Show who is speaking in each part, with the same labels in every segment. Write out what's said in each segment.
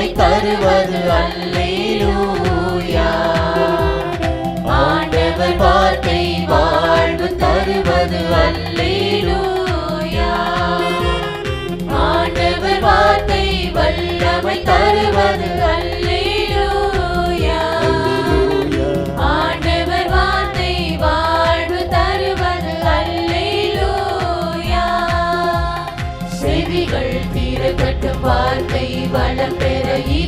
Speaker 1: வல்லமை தருவது அல்லேலூயா. ஆண்டவர் வார்த்தை வாழ்வு தருவது அல்லேலூயா. ஆண்டவர் வார்த்தை வல்லமை தருவது அல்லேலூயா. ஆண்டவர் வார்த்தை வாழ்வு தருவது அல்லேலூயா. செவிகள் திறக்கட்டும் வார்த்தை வளம் பெற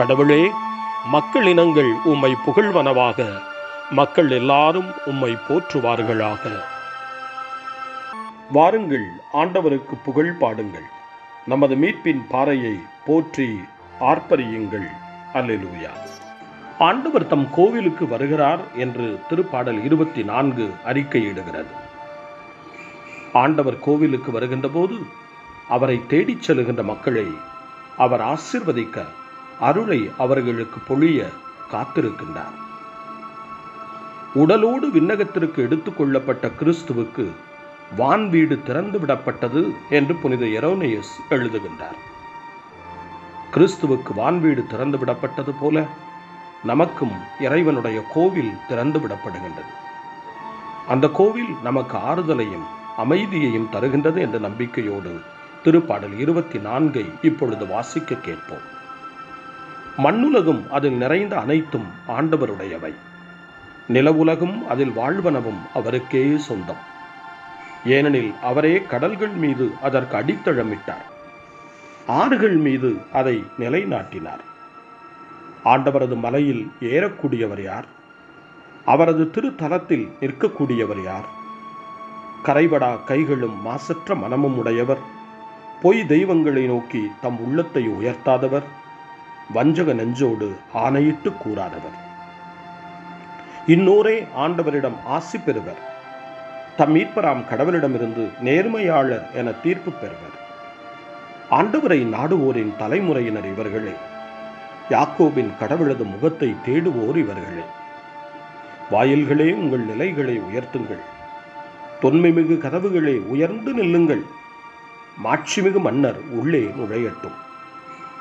Speaker 2: கடவுளே மக்கள் இனங்கள் உம்மை புகழ்வனவாக மக்கள் எல்லாரும் உம்மை போற்றுவார்களாக. வாருங்கள் ஆண்டவருக்கு புகழ் பாடுங்கள். நமது மீட்பின் பாறையை போற்றி ஆர்ப்பரியுங்கள். அல்லெலுயா. ஆண்டவர் தம் கோவிலுக்கு வருகிறார் என்று திருப்பாடல் இருபத்தி நான்கு அறிக்கையிடுகிறது. ஆண்டவர் கோவிலுக்கு வருகின்ற போது அவரை தேடிச் செல்கின்ற மக்களை அவர் ஆசிர்வதிக்க அருளை அவர்களுக்கு பொழிய காத்திருக்கின்றார். உடலோடு விண்ணகத்திற்கு எடுத்துக் கொள்ளப்பட்ட கிறிஸ்துவுக்கு வான் வீடு திறந்து விடப்பட்டது என்று புனித எரோனியஸ் எழுதுகின்றார். கிறிஸ்துவுக்கு வான் வீடு திறந்து விடப்பட்டது போல நமக்கும் இறைவனுடைய கோவில் திறந்து விடப்படுகின்றது. அந்த கோவில் நமக்கு ஆறுதலையும் அமைதியையும் தருகின்றது என்ற நம்பிக்கையோடு திருப்பாடல் இருபத்தி நான்கை இப்பொழுது வாசிக்க கேட்போம். மண்ணுலகும் அதில் நிறைந்த அனைத்தும் ஆண்டவருடையவை. நிலவுலகும் அதில் வாழ்வனவும் அவருக்கே சொந்தம். ஏனெனில் அவரே கடல்கள் மீது அதற்கு அடித்தளமிட்டார் ஆறுகள் மீது அதை நிலைநாட்டினார். ஆண்டவரது மலையில் ஏறக்கூடியவர் யார்? அவரது திருத்தலத்தில் நிற்கக்கூடியவர் யார்? கரைபடா கைகளும் மாசற்ற மனமும் உடையவர். பொய் தெய்வங்களை நோக்கி தம் உள்ளத்தை உயர்த்தாதவர். வஞ்சக நெஞ்சோடு ஆணையிட்டு கூறாதவர். இன்னோரே ஆண்டவரிடம் ஆசி பெறுவர். தம் மீட்பராம் கடவுளிடமிருந்து நேர்மையாளர் என தீர்ப்பு பெறுவர். ஆண்டவரை நாடுவோரின் தலைமுறையினர் இவர்களே. யாக்கோபின் கடவுளது முகத்தை தேடுவோர் இவர்களே. வாயில்களே உங்கள் நிலைகளை உயர்த்துங்கள். தொன்மைமிகு கதவுகளே உயர்ந்து நில்லுங்கள். மாட்சிமிகு மன்னர் உள்ளே நுழையட்டும்.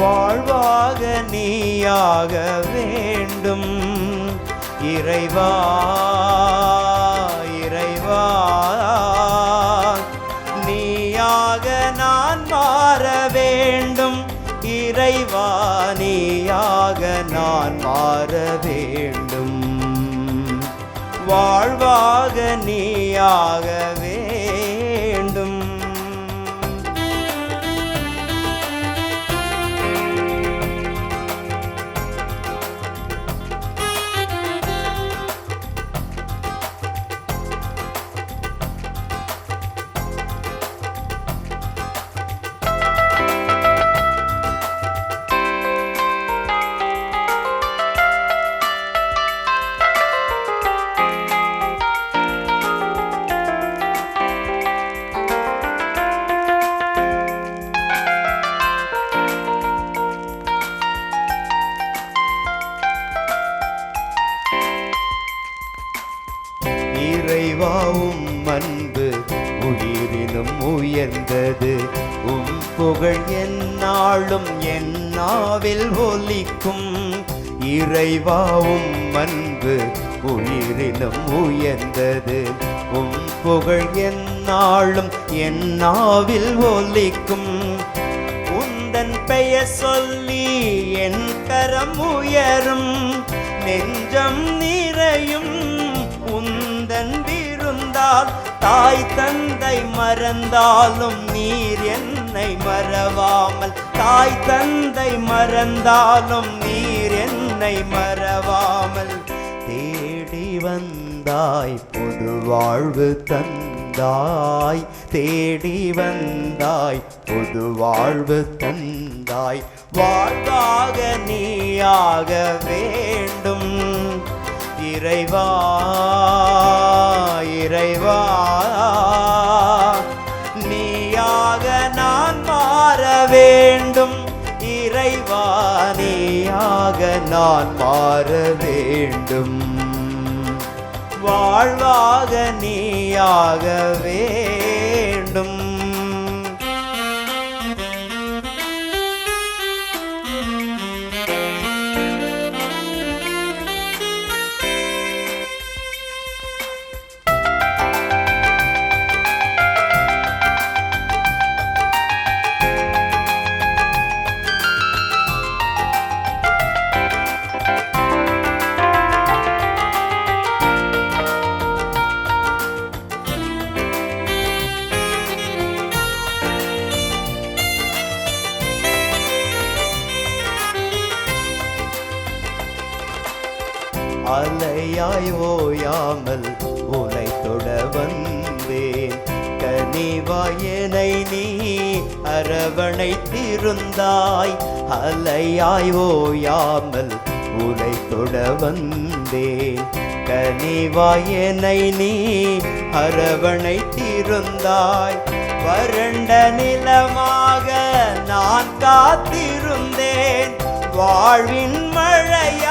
Speaker 3: வாழ்வாக நீயாக வேண்டும். இறைவா இறைவா நீயாக நான் மாற வேண்டும். இறைவா நீயாக நான் மாற வேண்டும். வாழ்வாக நீயாக இறைவாவும் அன்பு உயிரிலும் உயர்ந்தது. உம் புகழ் என்னாலும் என்னாவில் ஒலிக்கும். உந்தன் பெயர் சொல்லி என் கரம் உயரும். நெஞ்சம் நிறையும் உந்தன் விருந்தால். தாய் தந்தை மறந்தாலும் நீர் என்னை மறவாமல். தாய் தந்தை மறந்தாலும் நீர் என்னை மறவாமல் தேடி வந்தாய் புது வாழ்வு தந்தாய். தேடி வந்தாய் புது வாழ்வு தந்தாய். வாழ்வாக நீயாக வேண்டும். இறைவா இறைவா. நான் மாற வேண்டும். வாழ்வாக நீயாக வேண்டும் ஓயாய் ஓயாமல் உனை தொட வந்தேன். கனிவாயனை நீ அரவணைத்திருந்தாய். அலையாய் ஓயாமல் உனை தொட வந்தேன். கனிவாயனை நீ அரவணைத்திருந்தாய். வறண்ட நிலமாக நான் காத்திருந்தேன். வாழ்வின் மழையா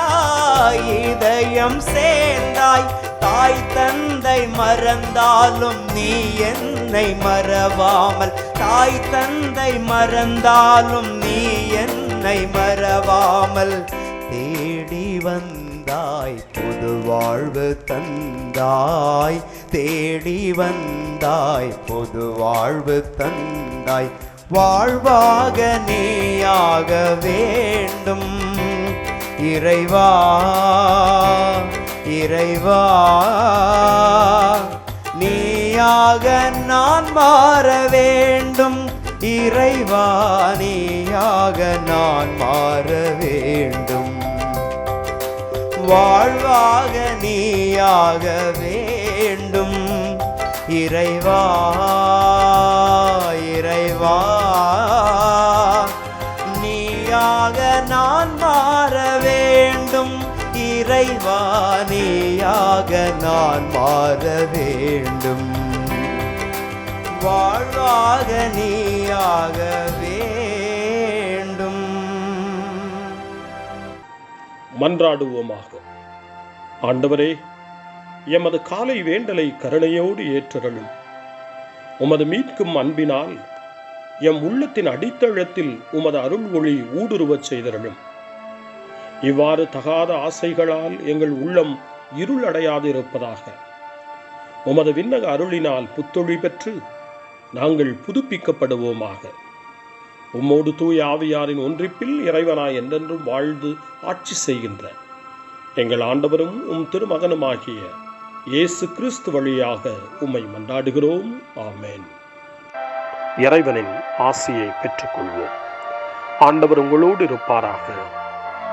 Speaker 3: தாய் இதயம் சேர்ந்தாய். தாய் தந்தை மறந்தாலும் நீ என்னை மறவாமல். தாய் தந்தை மறந்தாலும் நீ என்னை மறவாமல். தேடி தேடி வந்தாய் புது வாழ்வு தந்தாய். தேடி வந்தாய் புது வாழ்வு தந்தாய். வாழ்வாக நீயாக வேண்டும். இறைவா இறைவா நீயாக நான் மாற வேண்டும். இறைவா நீயாக நான் மாற வேண்டும். வாழ்வாக நீயாக வேண்டும். இறைவா இறைவானியாக நான் மாற வேண்டும். வாழ்வாக நீயாக வேண்டும்.
Speaker 2: மன்றாடுவோமாக. ஆண்டவரே எமது காலை வேண்டலை கருணையோடு ஏற்றருளும். உமது மீட்கும் அன்பினால் எம் உள்ளத்தின் அடித்தளத்தில் உமது அருள் ஒளி ஊடுருவச் செய்தருளும். இவ்வாறு தகாத ஆசைகளால் எங்கள் உள்ளம் இருளடையாதிருப்பதாக உமது விண்ணக அருளினால் புத்தொழி பெற்று நாங்கள் புதுப்பிக்கப்படுவோமாக. உம்மோடு தூய ஆவியாரின் ஒன்றிப்பில் இறைவனாய் என்றென்றும் வாழ்ந்து ஆட்சி செய்கின்ற எங்கள் ஆண்டவரும் உம் திருமகனுமாகிய இயேசு கிறிஸ்து வழியாக உம்மை மன்றாடுகிறோம். ஆமேன். இறைவனின் ஆசியை பெற்றுக்கொள்வோம். ஆண்டவர் உங்களோடு இருப்பாராக.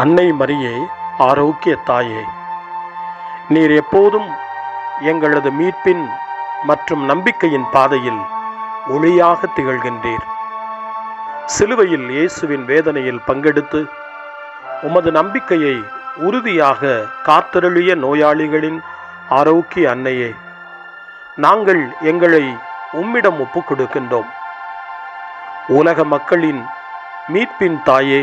Speaker 2: அன்னை மரியே ஆரோக்கிய தாயே நீர் எப்போதும் எங்களது மீட்பின் மற்றும் நம்பிக்கையின் பாதையில் ஒளியாக திகழ்கின்றீர். சிலுவையில் இயேசுவின் வேதனையில் பங்கெடுத்து உமது நம்பிக்கையை உறுதியாக காத்தருளிய நோயாளிகளின் ஆரோக்கிய அன்னையே நாங்கள் எங்களை உம்மிடம் ஒப்புக் கொடுக்கின்றோம் உலக மக்களின் மீட்பின் தாயே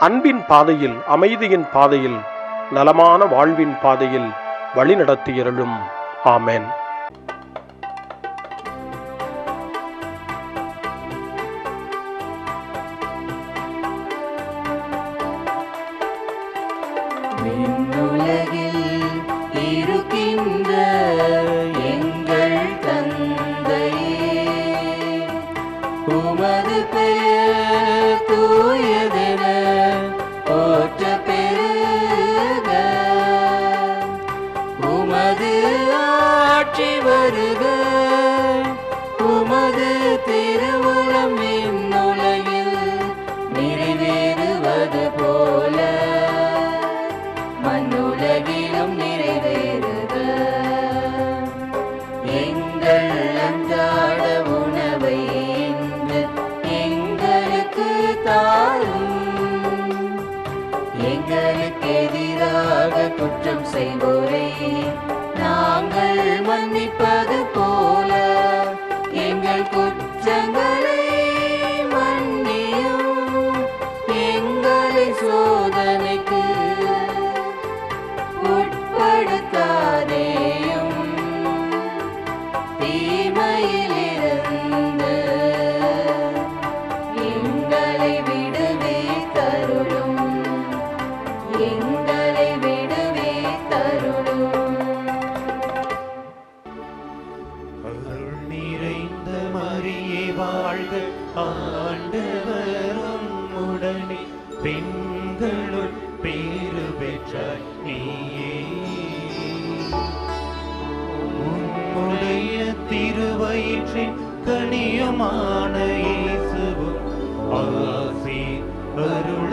Speaker 2: அன்பின் பாதையில் அமைதியின் பாதையில் நலமான வாழ்வின் பாதையில் வழிநடத்தியருளும் ஆமென்.
Speaker 1: அருள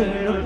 Speaker 1: മകളും